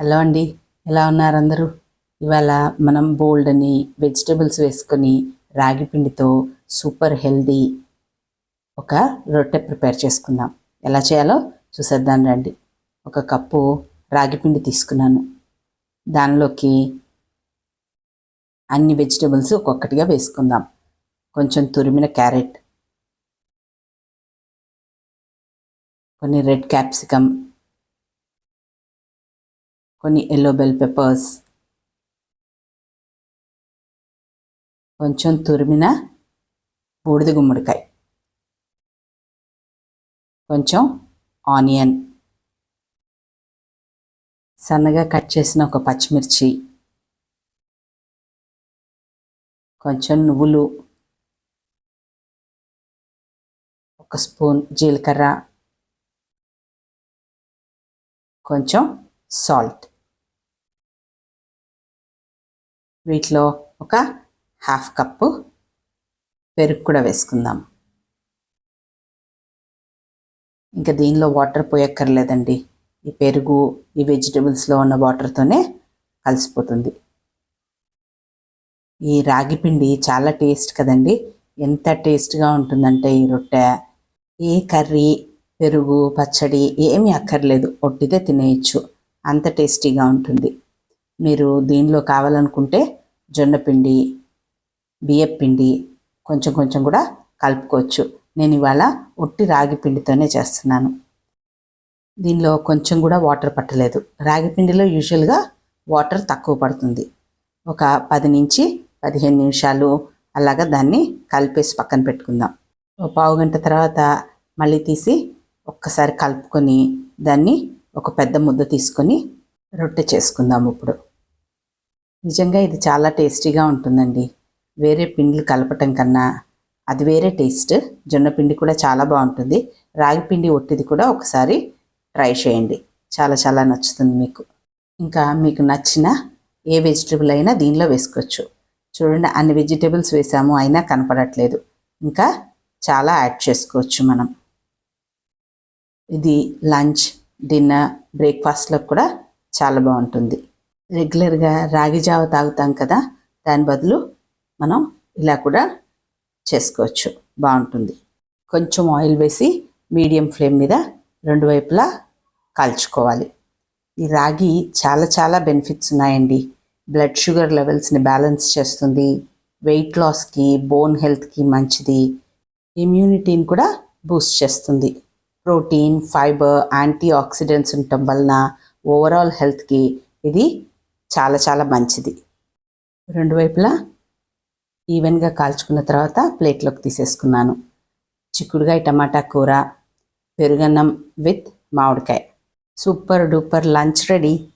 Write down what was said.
Hello అండి ఎలా ఉన్నారు అందరూ? ఇవాళ మనం బోల్డ్ అని వెజిటేబుల్స్ వేసుకొని రాగి పిండితో సూపర్ హెల్దీ ఒక రొట్టె ప్రిపేర్ చేసుకుందాం. ఎలా చేయాలో చూసేద్దాం రండి. ఒక కప్పు రాగి పిండి తీసుకున్నాను. దానిలోకి అన్ని వెజిటేబుల్స్ ఒక్కొక్కటిగా వేసుకుందాం. కొంచెం తురిమిన క్యారెట్ కొన్ని రెడ్ క్యాప్సికమ్ కొన్ని ఎల్లో బెల్ పెప్పర్స్ కొంచెం తురిమిన బూడిద గుమ్మడికాయ కొంచెం ఆనియన్ సన్నగా కట్ చేసిన ఒక పచ్చిమిర్చి కొంచెం నువ్వులు ఒక స్పూన్ జీలకర్ర కొంచెం సాల్ట్ వీటిలో ఒక హాఫ్ కప్పు పెరుగు కూడా వేసుకుందాం. ఇంకా దీనిలో వాటర్ పోయక్కర్లేదండి. ఈ పెరుగు ఈ వెజిటబుల్స్లో ఉన్న వాటర్తోనే కలిసిపోతుంది. ఈ రాగి పిండి చాలా టేస్ట్ కదండి. ఎంత టేస్ట్గా ఉంటుందంటే ఈ రొట్టె ఏ కర్రీ పెరుగు పచ్చడి ఏమీ అక్కర్లేదు. ఒట్టిదే తినేయచ్చు. అంత టేస్టీగా ఉంటుంది. మీరు దీనిలో కావాలనుకుంటే జొన్నపిండి బియ్యపిండి కొంచెం కొంచెం కూడా కలుపుకోవచ్చు. నేను ఇవాళ ఒట్టి రాగి పిండితోనే చేస్తున్నాను. దీనిలో కొంచెం కూడా వాటర్ పట్టలేదు. రాగి పిండిలో యూజువల్గా వాటర్ తక్కువ పడుతుంది. ఒక పది నుంచి పదిహేను నిమిషాలు అలాగా దాన్ని కలిపేసి పక్కన పెట్టుకుందాం. ఒక పావు గంట తర్వాత మళ్ళీ తీసి ఒక్కసారి కలుపుకొని దాన్ని ఒక పెద్ద ముద్ద తీసుకొని రొట్టె చేసుకుందాం ఇప్పుడు. నిజంగా ఇది చాలా టేస్టీగా ఉంటుందండి. వేరే పిండిలు కలపటం కన్నా అది వేరే టేస్ట్. జొన్న పిండి కూడా చాలా బాగుంటుంది. రాగి పిండి ఒట్టిది కూడా ఒకసారి ట్రై చేయండి. చాలా చాలా నచ్చుతుంది మీకు. ఇంకా మీకు నచ్చిన ఏ వెజిటేబుల్ అయినా దీనిలో వేసుకోవచ్చు. చూడండి అన్ని వెజిటేబుల్స్ వేసాము అయినా కనపడట్లేదు. ఇంకా చాలా యాడ్ చేసుకోవచ్చు మనం. ఇది లంచ్ డిన్నర్ బ్రేక్ఫాస్ట్లో కూడా చాలా బాగుంటుంది. రెగ్యులర్గా రాగి జావ తాగుతాం కదా దాని బదులు మనం ఇలా కూడా చేసుకోవచ్చు. బాగుంటుంది. కొంచెం ఆయిల్ వేసి మీడియం ఫ్లేమ్ మీద రెండు వైపులా కాల్చుకోవాలి. ఈ రాగి చాలా చాలా బెనిఫిట్స్ ఉన్నాయండి. బ్లడ్ షుగర్ లెవెల్స్ని బ్యాలెన్స్ చేస్తుంది. వెయిట్ లాస్కి బోన్ హెల్త్కి మంచిది. ఇమ్యూనిటీని కూడా బూస్ట్ చేస్తుంది. ప్రోటీన్ ఫైబర్ యాంటీ ఆక్సిడెంట్స్ ఉండటం వలన ఓవరాల్ హెల్త్కి ఇది చాలా చాలా మంచిది. రెండు వైపులా ఈవెన్గా కాల్చుకున్న తర్వాత ప్లేట్లోకి తీసేసుకున్నాను. చిక్కుడుగాయ టమాటా కూర పెరుగన్నం విత్ మామిడికాయ. Super duper lunch ready.